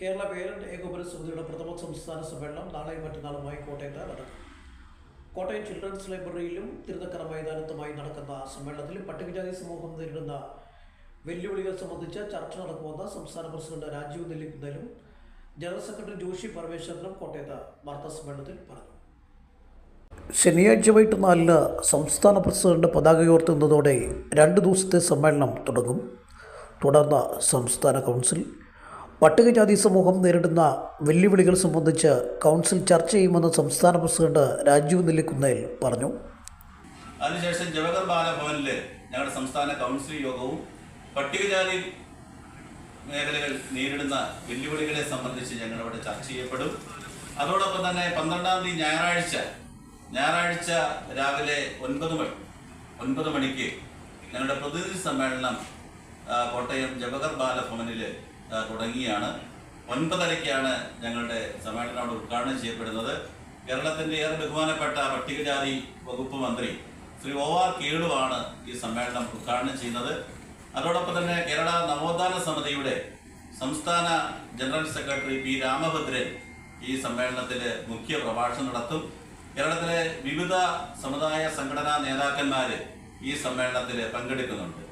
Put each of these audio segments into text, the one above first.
Kerala parent ഏകോപന സമിതിയുടെ പ്രഥമ സംസ്ഥാന സമ്മേളനം നാളെയും മറ്റന്നാളുമായി കോട്ടയത്ത് നടക്കും. കോട്ടയം ചിൽഡ്രൻസ് ലൈബ്രറിയിലും തിരുനക്കര മൈതാനത്തുമായി നടക്കുന്ന സമ്മേളനത്തിൽ പട്ടികജാതി സമൂഹം നേരിടുന്ന വെല്ലുവിളികൾ സംബന്ധിച്ച് ചർച്ച നടക്കുമെന്ന് സംസ്ഥാന പ്രസിഡന്റ് രാജീവ് നെല്ലിക്കുന്നേലും ജനറൽ സെക്രട്ടറി ജോഷി പരമേശ്വരനും കോട്ടയത്ത് വാർത്താ സമ്മേളനത്തിൽ പറഞ്ഞു. ശനിയാഴ്ച വൈകിട്ട് നാലിന് സംസ്ഥാന പ്രസിഡന്റ് പതാക ഉയർത്തുന്നതോടെ രണ്ട് ദിവസത്തെ സമ്മേളനം തുടങ്ങും. തുടർന്ന് സംസ്ഥാന കൗൺസിൽ പട്ടികജാതി സമൂഹം നേരിടുന്ന വെല്ലുവിളികൾ സംബന്ധിച്ച് കൗൺസിൽ ചർച്ച ചെയ്യുമെന്ന് സംസ്ഥാന പ്രസിഡന്റ് രാജീവ് നെല്ലിക്കുന്നേൽ പറഞ്ഞു. അതിനുശേഷം ജവഹർ ബാലഭവനിൽ ഞങ്ങളുടെ സംസ്ഥാന കൗൺസിൽ യോഗവും പട്ടികജാതി മേഖലകൾ നേരിടുന്ന വെല്ലുവിളികളെ സംബന്ധിച്ച് ഞങ്ങളിവിടെ ചർച്ച ചെയ്യപ്പെടും. അതോടൊപ്പം തന്നെ പന്ത്രണ്ടാം തീയതി ഞായറാഴ്ച ഞായറാഴ്ച രാവിലെ ഒൻപത് മണി ഒൻപത് മണിക്ക് ഞങ്ങളുടെ പ്രതിനിധി സമ്മേളനം കോട്ടയം ജവഹർ ബാലഭവനിൽ തുടങ്ങിയാണ്. ഒൻപതരയ്ക്കാണ് ഞങ്ങളുടെ സമ്മേളനം അവിടെ ഉദ്ഘാടനം ചെയ്യപ്പെടുന്നത്. കേരളത്തിന്റെ ഏറെ ബഹുമാനപ്പെട്ട പട്ടികജാതി വകുപ്പ് മന്ത്രി ശ്രീ ഒ ആർ കേളുവാണ് ഈ സമ്മേളനം ഉദ്ഘാടനം ചെയ്യുന്നത്. അതോടൊപ്പം തന്നെ കേരള നവോത്ഥാന സമിതിയുടെ സംസ്ഥാന ജനറൽ സെക്രട്ടറി പി രാമഭദ്രൻ ഈ സമ്മേളനത്തിൽ മുഖ്യ പ്രഭാഷണം നടത്തും. കേരളത്തിലെ വിവിധ സമുദായ സംഘടനാ നേതാക്കന്മാർ ഈ സമ്മേളനത്തിൽ പങ്കെടുക്കുന്നുണ്ട്.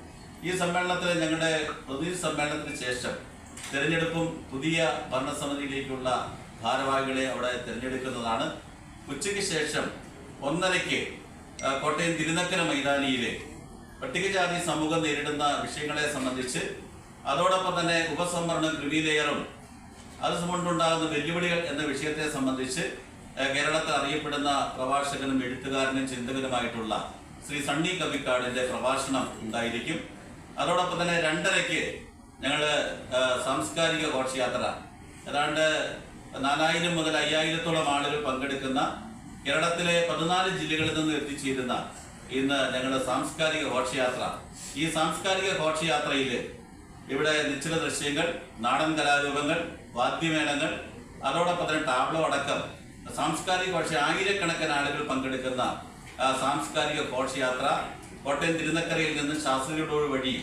ഈ സമ്മേളനത്തിൽ ഞങ്ങളുടെ പ്രതിനിധി സമ്മേളനത്തിന് ശേഷം തിരഞ്ഞെടുപ്പും പുതിയ ഭരണസമിതിയിലേക്കുള്ള ഭാരവാഹികളെ അവിടെ തിരഞ്ഞെടുക്കുന്നതാണ്. ഉച്ചയ്ക്ക് ശേഷം ഒന്നരയ്ക്ക് കോട്ടയം തിരുനക്കര മൈതാനിയിലെ പട്ടികജാതി സമൂഹം നേരിടുന്ന വിഷയങ്ങളെ സംബന്ധിച്ച് അതോടൊപ്പം തന്നെ ഉപസംവരണം ക്രിമിലെയറും അത് കൊണ്ടുണ്ടാകുന്ന വെല്ലുവിളികൾ എന്ന വിഷയത്തെ സംബന്ധിച്ച് കേരളത്തെ കേരളത്തിൽ അറിയപ്പെടുന്ന പ്രഭാഷകനും എഴുത്തുകാരനും ചിന്തകനുമായിട്ടുള്ള ശ്രീ സണ്ണി കവിക്കാടിന്റെ പ്രഭാഷണം ഉണ്ടായിരിക്കും. അതോടൊപ്പം തന്നെ രണ്ടരയ്ക്ക് ഞങ്ങൾ സാംസ്കാരിക ഘോഷയാത്ര ഏതാണ്ട് നാലായിരം മുതൽ അയ്യായിരത്തോളം ആളുകൾ പങ്കെടുക്കുന്ന കേരളത്തിലെ പതിനാല് ജില്ലകളിൽ നിന്ന് എത്തിച്ചേരുന്ന ഇന്ന് ഞങ്ങളുടെ സാംസ്കാരിക ഘോഷയാത്ര ഈ സാംസ്കാരിക ഘോഷയാത്രയിൽ ഇവിടെ നിശ്ചല ദൃശ്യങ്ങൾ നാടൻ കലാരൂപങ്ങൾ വാദ്യമേളങ്ങൾ അതോടൊപ്പം തന്നെ ടാബ്ലോ അടക്കം സാംസ്കാരിക ഘോഷ ആയിരക്കണക്കിന് ആളുകൾ പങ്കെടുക്കുന്ന സാംസ്കാരിക ഘോഷയാത്ര കോട്ടയം തിരുനക്കരയിൽ നിന്ന് ശാസ്ത്രീയ വഴി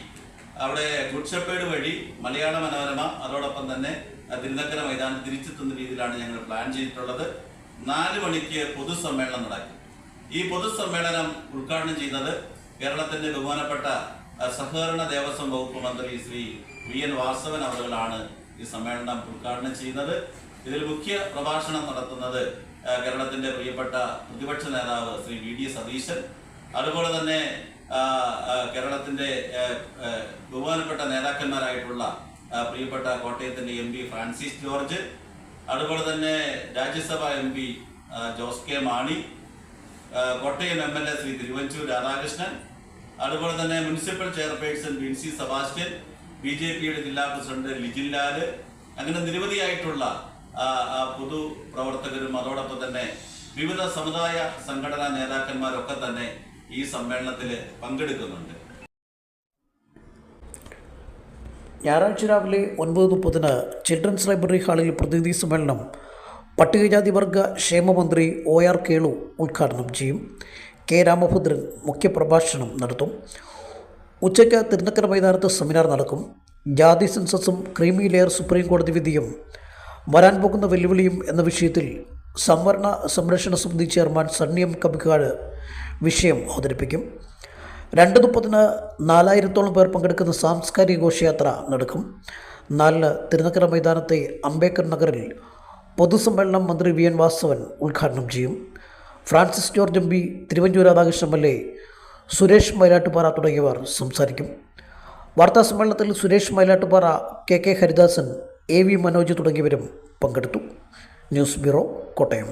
അവിടെ ഗുഡ് ഷെപ്പേഡ് വഴി മലയാള മനോരമ അതോടൊപ്പം തന്നെ തിരുനക്കര മൈതാനം തിരിച്ചെത്തുന്ന രീതിയിലാണ് ഞങ്ങൾ പ്ലാൻ ചെയ്തിട്ടുള്ളത്. നാല് മണിക്ക് പൊതുസമ്മേളനം നടക്കും. ഈ പൊതുസമ്മേളനം ഉദ്ഘാടനം ചെയ്തത് കേരളത്തിന്റെ ബഹുമാനപ്പെട്ട സഹകരണ ദേവസ്വം വകുപ്പ് മന്ത്രി ശ്രീ വി എൻ വാസവൻ അവറുകളാണ് ഈ സമ്മേളനം ഉദ്ഘാടനം ചെയ്യുന്നത്. ഇതിൽ മുഖ്യ പ്രഭാഷണം നടത്തുന്നത് കേരളത്തിന്റെ പ്രിയപ്പെട്ട പ്രതിപക്ഷ നേതാവ് ശ്രീ വി ഡി സതീശൻ. അതുപോലെ തന്നെ ആ, ബഹുമാനപ്പെട്ട നേതാക്കന്മാരായിട്ടുള്ള പ്രിയപ്പെട്ട കോട്ടയത്തിന്റെ എം പി ഫ്രാൻസിസ് ജോർജ് അതുപോലെ തന്നെ Rajya Sabha M P Jose K Mani Kottayam M L A Shri Thiruvanchoor Radhakrishnan അതുപോലെ തന്നെ municipal chairperson Binsy Sebastian B J പിയുടെ ജില്ലാ പ്രസിഡന്റ് ലിജിൻ ലാൽ അങ്ങനെ നിരവധിയായിട്ടുള്ള പൊതു പ്രവർത്തകരും അതോടൊപ്പം തന്നെ വിവിധ സമുദായ സംഘടനാ നേതാക്കന്മാരൊക്കെ തന്നെ ഈ സമ്മേളനത്തിൽ പങ്കെടുക്കുന്നുണ്ട്. ഞായറാഴ്ച രാവിലെ ഒൻപത് മുപ്പതിന് ചിൽഡ്രൻസ് ലൈബ്രറി ഹാളിൽ പ്രതിനിധി സമ്മേളനം പട്ടികജാതി വർഗ ക്ഷേമമന്ത്രി ഒ ആർ കേളു ഉദ്ഘാടനം ചെയ്യും. കെ രാമഭദ്രൻ മുഖ്യപ്രഭാഷണം നടത്തും. ഉച്ചയ്ക്ക് തിരുനക്കര മൈതാനത്ത് സെമിനാർ നടക്കും. ജാതി സെൻസസും ക്രീമി ലെയർ സുപ്രീം കോടതി വിധിയും വരാൻ പോകുന്ന വെല്ലുവിളിയും എന്ന വിഷയത്തിൽ സംവരണ സംരക്ഷണ സമിതി ചെയർമാൻ സണ്ണി എം കബിക്കാട് വിഷയം അവതരിപ്പിക്കും. രണ്ട് മുപ്പതിന് നാലായിരത്തോളം പേർ പങ്കെടുക്കുന്ന സാംസ്കാരിക ഘോഷയാത്ര നടക്കും. നാലിന് തിരുനക്കര മൈതാനത്തെ അംബേദ്കർ നഗറിൽ പൊതുസമ്മേളനം മന്ത്രി വി എൻ വാസവൻ ഉദ്ഘാടനം ചെയ്യും. Francis George M P Thiruvanchoor Radhakrishnan M L A Suresh Mylattupara തുടങ്ങിയവർ സംസാരിക്കും. വാർത്താ സമ്മേളനത്തിൽ Suresh Mylattupara K K Haridasan A V Manoj തുടങ്ങിയവരും പങ്കെടുത്തു. News bureau Kottayam.